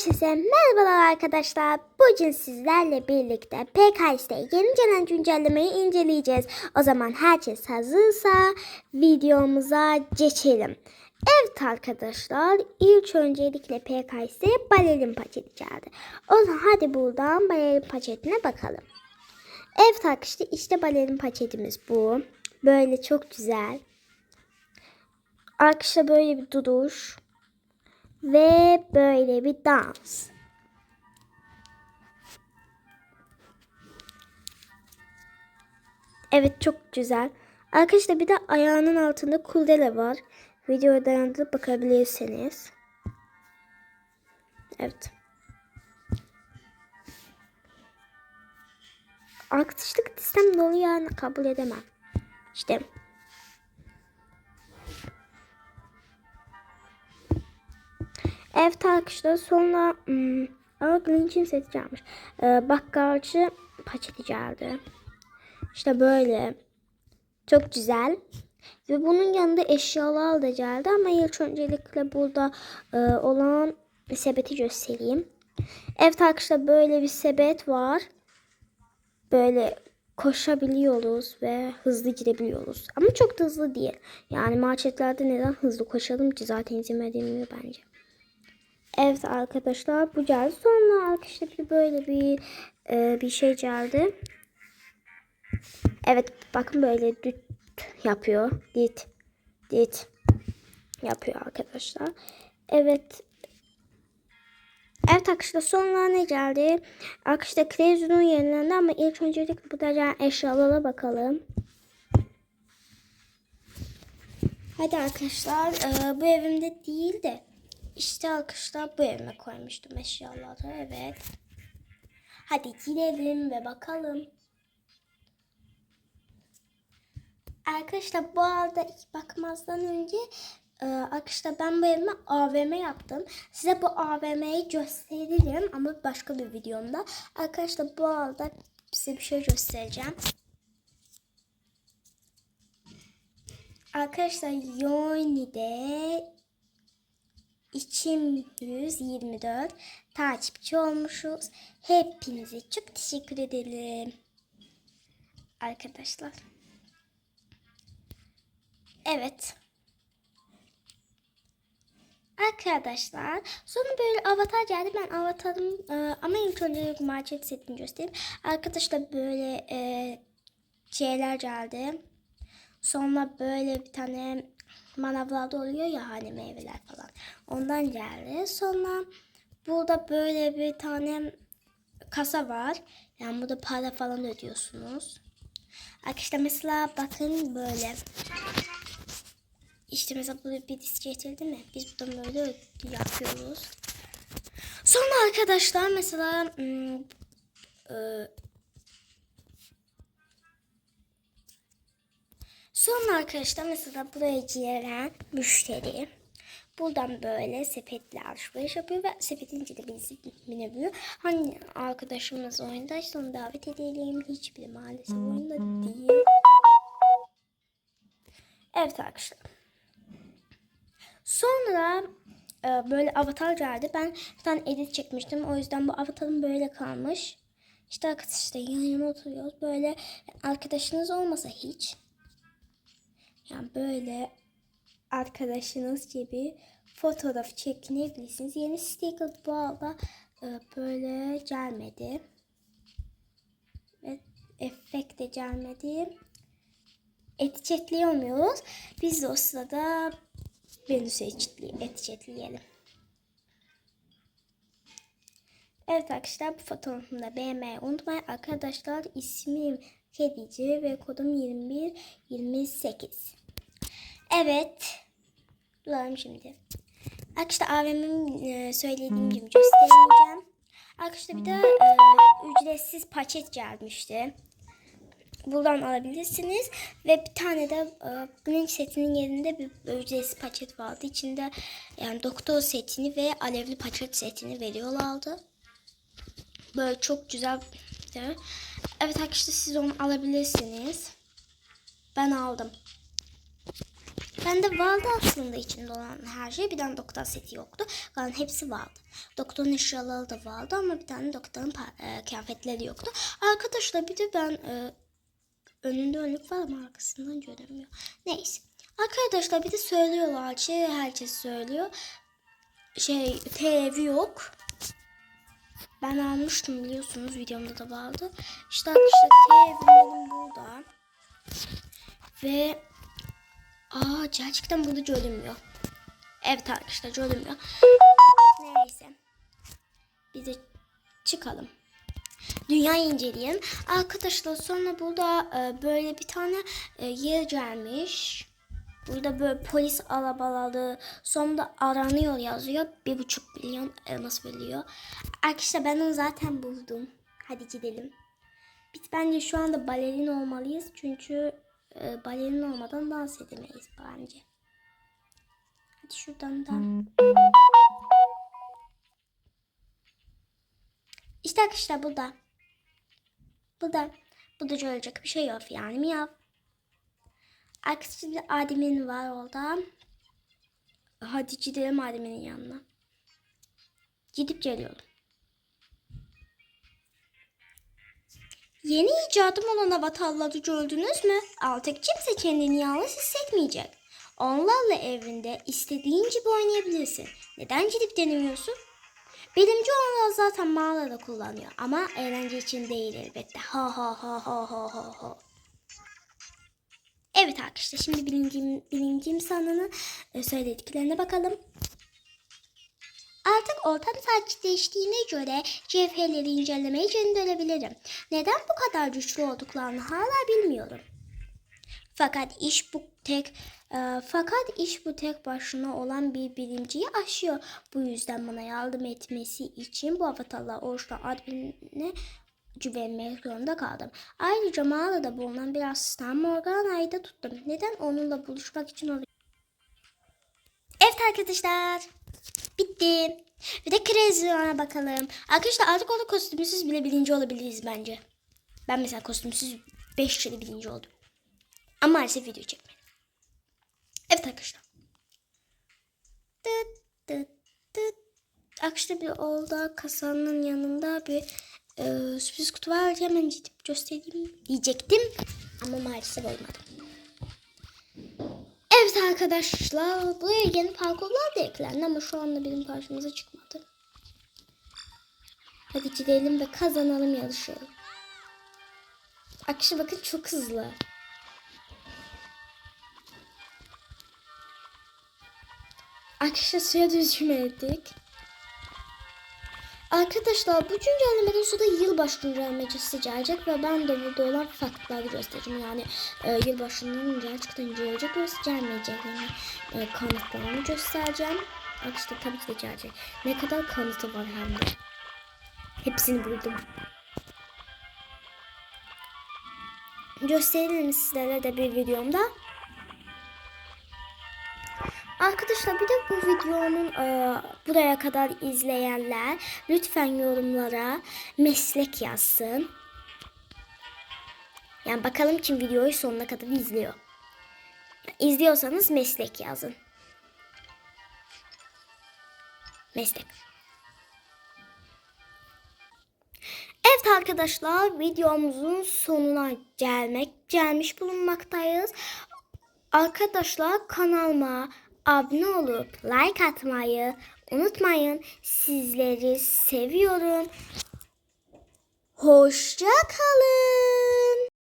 Herkese merhabalar arkadaşlar. Bugün sizlerle birlikte PKS'de yeni gelen güncellemeyi inceleyeceğiz. O zaman herkes hazırsa videomuza geçelim. Evet arkadaşlar ilk öncelikle PKS'de balerin paketi geldi. O zaman hadi buradan balerin paketine bakalım. Evet arkadaşlar işte balerin paketimiz bu. Böyle çok güzel. Arkadaşlar böyle bir duruş. Ve böyle bir dans. Evet çok güzel. Arkadaşlar bir de ayağının altında kurdele var. Videoya dayandırıp bakabilirsiniz. Evet. Arkadaşlık sistem dolu yani kabul edemem. İşte Evet arkadaşlar sonra hmm, Aa, Grinch'in seti gelmiş. Ee, bakkalcı paçeti geldi. İşte böyle. Çok güzel. Ve bunun yanında eşyalar da geldi ama ilk öncelikle burada e, olan sepeti göstereyim. Evet arkadaşlar böyle bir sepet var. Böyle koşabiliyoruz ve hızlı gidebiliyoruz. Ama çok da hızlı değil. Yani marketlerde neden hızlı koşalım ki zaten izin verilmiyor bence. Evet arkadaşlar bu geldi. Sonra arkadaşlar bir böyle bir e, bir şey geldi. Evet bakın böyle düt yapıyor. Dit dit yapıyor arkadaşlar. Evet. Evet arkadaşlar sonra ne geldi? Arkadaşlar televizyonun yenilendi ama ilk öncelikle burada gelen eşyalara bakalım. Hadi arkadaşlar e, bu evimde değil de işte arkadaşlar bu evime koymuştum eşyaları. Evet. Hadi girelim ve bakalım. Arkadaşlar bu arada ilk bakmazdan önce e, arkadaşlar ben bu evime AVM yaptım. Size bu AVM'yi gösteririm ama başka bir videomda. Arkadaşlar bu arada size bir şey göstereceğim. Arkadaşlar Yoni'de 224 takipçi olmuşuz. Hepinize çok teşekkür ederim. Arkadaşlar. Evet. Arkadaşlar sonra böyle avatar geldi. Ben avatarım e, ama ilk önce market setini göstereyim. Arkadaşlar böyle e, şeyler geldi. Sonra böyle bir tane manavlarda oluyor ya hani meyveler falan. Ondan geldi. Sonra burada böyle bir tane kasa var. Yani burada para falan ödüyorsunuz. Arkadaşlar mesela bakın böyle. İşte mesela burada bir disk getirdi mi? Biz buradan böyle yapıyoruz. Sonra arkadaşlar mesela ım, e, Sonra arkadaşlar mesela buraya giren müşteri buradan böyle sepetle alışveriş yapıyor ve sepetin içinde birisi binebiliyor. Hangi arkadaşımız oyundaysa onu davet edelim. Hiçbiri maalesef oyunda değil. Evet arkadaşlar. Sonra e, böyle avatar geldi. Ben bir tane edit çekmiştim. O yüzden bu avatarım böyle kalmış. İşte arkadaşlar yan yana oturuyoruz. Böyle arkadaşınız olmasa hiç yani böyle arkadaşınız gibi fotoğraf çekinebilirsiniz. Yeni sticker bu arada e, böyle gelmedi. Ve efekt de gelmedi. Etiketleyemiyoruz. Biz de o sırada Venüs'ü etiketleyelim. Evet arkadaşlar bu fotoğrafımı da beğenmeyi unutmayın. Arkadaşlar ismim Kedici ve kodum 21 28. Evet. Duralım şimdi. Arkadaşlar AVM'in e, söylediğim gibi göstermeyeceğim. Arkadaşlar bir de ücretsiz paket gelmişti. Buradan alabilirsiniz. Ve bir tane de e, setinin yerinde bir ücretsiz paket vardı. İçinde yani doktor setini ve alevli paket setini veriyorlardı. Böyle çok güzel. Evet arkadaşlar siz onu alabilirsiniz. Ben aldım. Bende vardı aslında içinde olan her şey. Bir tane doktor seti yoktu. Kalan hepsi vardı. Doktorun eşyaları da vardı ama bir tane doktorun e, kıyafetleri yoktu. Arkadaşlar bir de ben e, önünde önlük var ama arkasından göremiyor. Neyse. Arkadaşlar bir de söylüyorlar ki herkes söylüyor. Şey TV yok. Ben almıştım biliyorsunuz videomda da vardı. İşte arkadaşlar TV benim burada. Ve aa gerçekten burada görünmüyor. Evet arkadaşlar görünmüyor. Neyse. Biz de çıkalım. Dünyayı inceleyelim. Arkadaşlar sonra burada e, böyle bir tane e, yer gelmiş. Burada böyle polis arabaları sonunda aranıyor yazıyor. Bir buçuk milyon elmas veriliyor. Arkadaşlar ben onu zaten buldum. Hadi gidelim. Biz bence şu anda balerin olmalıyız. Çünkü e, balerin olmadan dans edemeyiz bence. Hadi şuradan da. İşte arkadaşlar burada. Burada. Burada görecek bir şey yok yani miyav. Arkadaşlar Adem'in var orada. Hadi gidelim Adem'in yanına. Gidip geliyorum. Yeni icadım olan avatarları gördünüz mü? Artık kimse kendini yalnız hissetmeyecek. Onlarla evinde istediğin gibi oynayabilirsin. Neden gidip denemiyorsun? Bilimci onlar zaten mağarada kullanıyor ama eğlence için değil elbette. Ha ha ha ha ha ha ha. Evet arkadaşlar şimdi bilimci, bilimci insanının e, söylediklerine bakalım. Artık ortam sakinleştiğine göre cevherleri incelemeyi gönderebilirim. Neden bu kadar güçlü olduklarını hala bilmiyorum. Fakat iş bu tek e, fakat iş bu tek başına olan bir bilimciyi aşıyor. Bu yüzden bana yardım etmesi için bu avatarlar oruçla adminine güvenmek zorunda kaldım. Ayrıca mağarada bulunan bir asistan Morgana'yı da tuttum. Neden onunla buluşmak için oraya... Evet arkadaşlar. Bitti. Bir de Crazy'e bakalım. Arkadaşlar artık orada kostümsüz bile birinci olabiliriz bence. Ben mesela kostümsüz 5 kere birinci oldum. Ama maalesef video çekmedim. Evet arkadaşlar. Tıt tıt tıt. Arkadaşlar bir orada kasanın yanında bir e, sürpriz kutu var. Hemen gidip göstereyim diyecektim. Ama maalesef olmadı. Evet arkadaşlar. Buraya yeni parkurlar da eklendi ama şu anda bizim karşımıza çıkmadı. Hadi gidelim ve kazanalım yarışı. Akışı bakın çok hızlı. Akışı suya düşmedik. Arkadaşlar bu güncellemeden sonra yılbaşı güncellemesi gelecek ve ben de burada olan faktları göstereceğim. Yani e, yılbaşının gerçekten gelecek ve gelmeyeceğini e, kanıtlarını göstereceğim. Arkadaşlar tabii ki de gelecek. Ne kadar kanıtı var hem de. Hepsini buldum. Gösterelim sizlere de bir videomda. Arkadaşlar bir de bu videonun e, buraya kadar izleyenler lütfen yorumlara meslek yazsın. Yani bakalım kim videoyu sonuna kadar izliyor. İzliyorsanız meslek yazın. Meslek. Evet arkadaşlar videomuzun sonuna gelmek gelmiş bulunmaktayız. Arkadaşlar kanalıma abone olup like atmayı unutmayın. Sizleri seviyorum. Hoşça kalın.